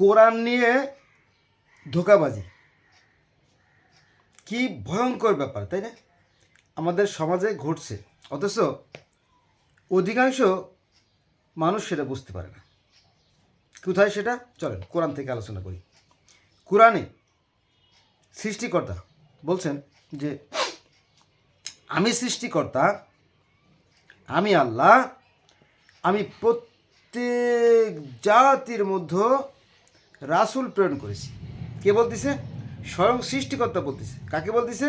কোরআন নিয়ে ধোকাবাজি। কি ভয়ঙ্কর ব্যাপার, তাই না? আমাদের সমাজে ঘটছে। অথচ অধিকাংশ মানুষ সেটা বুঝতে পারে না। কোথায় সেটা? চলেন, কোরআন থেকে আলোচনা করি। কোরআনে সৃষ্টিকর্তা বলছেন যে, আমি সৃষ্টিকর্তা, আমি আল্লাহ, আমি প্রত্যেক জাতির মধ্যে রাসূল প্রেরণ করেছি। কে বলতেছে? স্বয়ং সৃষ্টিকর্তা বলতেছে। কাকে বলতেছে?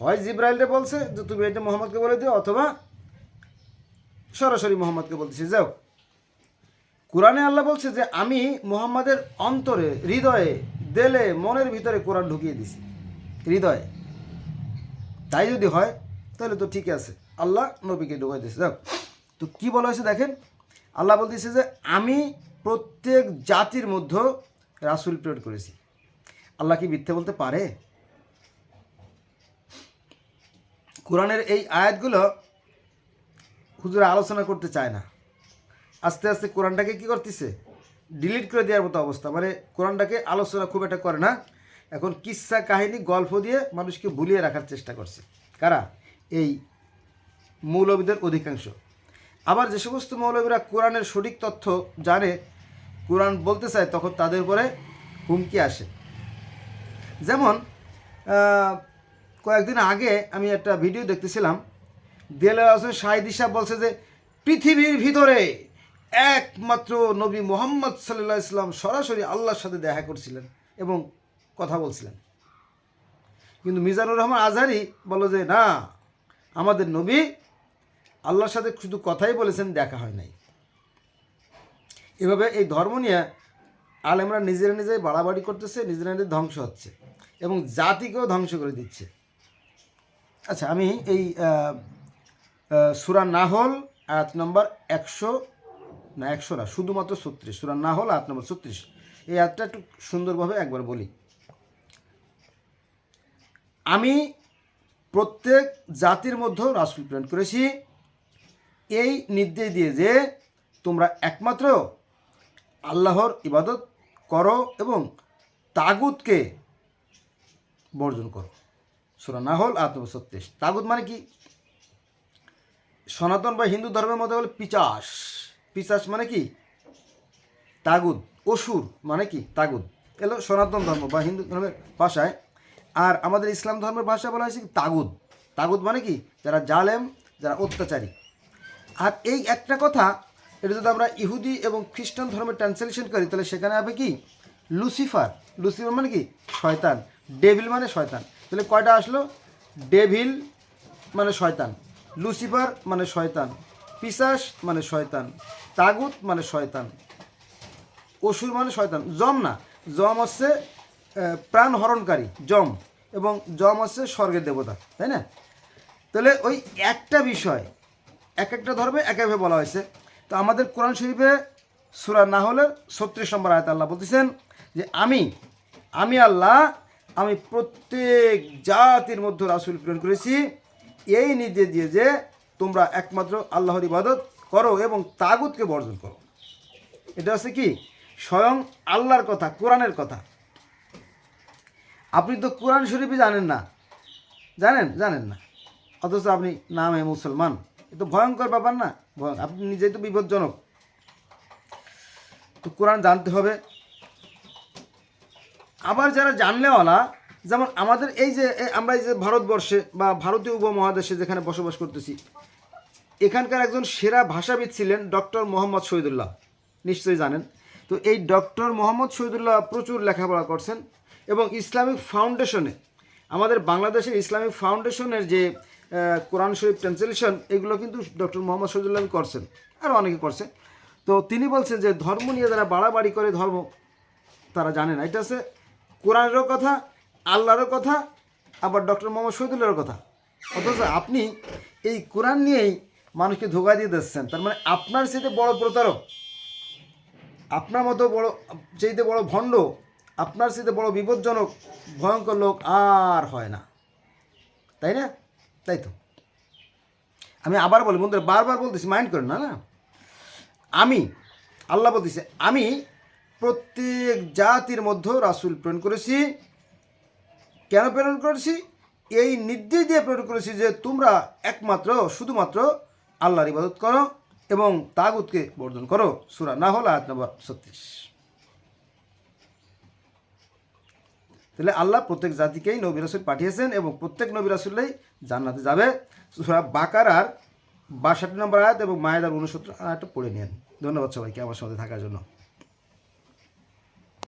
হয় জিব্রাইলরে বলছে যে, তুমি এটা মোহাম্মদকে বলে দিও, অথবা সরাসরি মোহাম্মদকে বলতেছে। যাও কোরআনে আল্লাহ বলছে যে, আমি মোহাম্মদের অন্তরে, হৃদয়ে, দেলে, মনের ভিতরে কোরআন ঢুকিয়ে দিছি। হৃদয়ে। তাই যদি হয়, তাহলে তো ঠিক আছে। আল্লাহ নবীকে ঢুকাই দিয়েছে। যাও তো কী বলা হয়েছে দেখেন? আল্লাহ বলতেছে যে, আমি প্রত্যেক জাতির মধ্যে রাসুল প্রেরণ করেছি। আল্লাহ কি মিথ্যে বলতে পারে? কোরআনের এই আয়াতগুলো হুজুর আলোচনা করতে চায় না। আস্তে আস্তে কোরআনটাকে কি করতেছে? ডিলিট করে দেওয়ার মতো অবস্থা। মানে কোরআনটাকে আলোচনা খুব একটা করে না। এখন কিস্সা কাহিনী, গল্প দিয়ে মানুষকে ভুলিয়ে রাখার চেষ্টা করছে। কারা? এই মৌলবীদের অধিকাংশ। আবার যে সমস্ত মৌলবীরা কোরআনের সঠিক তথ্য জানে কোরআন বলতে চায়, তখন তাদের উপরে হুমকি আসে। যেমন কয়েকদিন আগে আমি একটা ভিডিও দেখতেছিলাম দেলে হোসেন শাহিদ বলছে যে, পৃথিবীর ভিতরে একমাত্র নবী মোহাম্মদ সাল্লাহ ইসলাম সরাসরি আল্লাহর সাথে দেখা করছিলেন এবং কথা বলছিলেন। কিন্তু মিজানুর রহমান আজহারি বলল যে, না, আমাদের নবী আল্লাহর সাথে শুধু কথাই বলেছেন, দেখা হয় নাই। এভাবে এই ধর্ম নিয়ে আলেমরা নিজেরা নিজেই বাড়াবাড়ি করতেছে, নিজেরা নিজের ধ্বংস হচ্ছে এবং জাতিকেও ধ্বংস করে দিচ্ছে। আচ্ছা আমি এই সুরা নাহল, আয়াত নম্বর একশো, না একশো না, শুধুমাত্র ছত্রিশ, সুরা নাহল, আয়াত নম্বর ছত্রিশ। এই আয়াতটা একটু সুন্দরভাবে একবার বলি। আমি প্রত্যেক জাতির মধ্যেও রাসুল প্রেরণ করেছি। এই নির্দেশ দিয়ে যে তোমরা একমাত্র আল্লাহর ইবাদত করো এবং তাগুতকে বর্জন করো। সুরা না হল আত্মসত্তিশ তাগুত মানে কি? সনাতন বা হিন্দু ধর্মের মধ্যে হলো পিচাস। পিচাস মানে কি? তাগুদ অসুর মানে কি? তাগুদ এলো সনাতন ধর্ম বা হিন্দু ধর্মের ভাষায়। আর আমাদের ইসলাম ধর্মের ভাষা বলা হয়েছে তাগুদ তাগুদ মানে কি? যারা জালেম, যারা অত্যাচারী। আর এই একটা কথা এটা যদি আমরা ইহুদি এবং খ্রিস্টান ধর্মের ট্রান্সলেশন করি তাহলে সেখানে হবে কি? লুসিফার লুসিফার মানে কি? শয়তান। ডেভিল মানে শয়তান। তাহলে কয়টা আসলো? ডেভিল মানে শয়তান। লুসিফার মানে শয়তান। পিসাস মানে শয়তান। তাগুত মানে শয়তান। অসুর মানে শয়তান। জম না। জম হচ্ছে আহ, প্রাণ হরণকারী জম। এবং জম হচ্ছে স্বর্গের দেবতা। তাই না? তাহলে ওই একটা বিষয় এক একটা ধর্মে এক একভাবে বলা হয়েছে। তো আমাদের কোরআন শরীফে সুরা না হলে ছত্রিশ নম্বর আয়ত আল্লাহ বলতেছেন যে আমি আমি আল্লাহ, আমি প্রত্যেক জাতির মধ্যে রাসুল প্রেরণ করেছি। এই নির্দেশ দিয়ে যে তোমরা একমাত্র আল্লাহর ইবাদত করো এবং তাগুতকে বর্জন করো। এটা হচ্ছে কি? স্বয়ং আল্লাহর কথা, কোরআনের কথা। আপনি তো কোরআন শরীফই জানেন না। জানেন? জানেন না। অথচ আপনি নামে মুসলমান। তো ভয়ঙ্কর ব্যাপার না? আপনি নিজেই তো বিপজ্জনক। তো কোরআন জানতে হবে। আবার যারা জানলেওয়ালা, যেমন আমাদের এই যে আমরা এই যে ভারতবর্ষে বা ভারতীয় উপমহাদেশে যেখানে বসবাস করতেছি, এখানকার একজন সেরা ভাষাবিদ ছিলেন ডক্টর মোহাম্মদ শহীদুল্লাহ। নিশ্চয়ই জানেন। তো এই ডক্টর মোহাম্মদ শহীদুল্লাহ প্রচুর লেখাপড়া করছেন এবং ইসলামিক ফাউন্ডেশনে, আমাদের বাংলাদেশের ইসলামিক ফাউন্ডেশনের যে কোরআন শরীফ ট্রান্সলেশন এগুলো কিন্তু ডক্টর মোহাম্মদ শহীদুল্লাহ করছেন আরও অনেকে করছে তো তিনি বলছেন যে ধর্ম নিয়ে যারা বাড়াবাড়ি করে, ধর্ম, তারা জানে না। এটা হচ্ছে কোরআনেরও কথা, আল্লাহরও কথা, আবার ডক্টর মোহাম্মদ শহীদুল্লাহর কথা। অথচ আপনি এই কোরআন নিয়েই মানুষকে ধোকা দিয়ে দিচ্ছেন। তার মানে আপনার সাথে বড় প্রতারক, আপনার মতো বড়, চাইতে বড় ভণ্ড, আপনার সাথে বড় বিপজ্জনক, ভয়ঙ্কর লোক আর হয় না। তাই না? তাই তো? আমি আবার বলি, বন্ধুরা, বারবার বলতেছি মাইন্ড করেন না না? আমি, আল্লাহ বলতেছে, আমি প্রত্যেক জাতির মধ্যে রাসূল প্রেরণ করেছি। কেন প্রেরণ করেছি? এই নির্দেশ দিয়ে প্রেরণ করেছি যে তোমরা একমাত্র, শুধুমাত্র আল্লাহর ইবাদত করো এবং তাগুতকে বর্জন করো। সুরা না হল আয়াত নম্বর ছত্রিশ। তাহলে আল্লাহ প্রত্যেক জাতিকেই নবী রাসুল পাঠিয়েছেন এবং প্রত্যেক নবী রাসুল্লাই জান্নাতে যাবে। সুরা বাকারার বাষট্টি নম্বর আয়াত এবং মায়েদার উনসত্তর আয়াতটা পড়ে নেন। ধন্যবাদ সবাইকে আমার সাথে থাকার জন্য।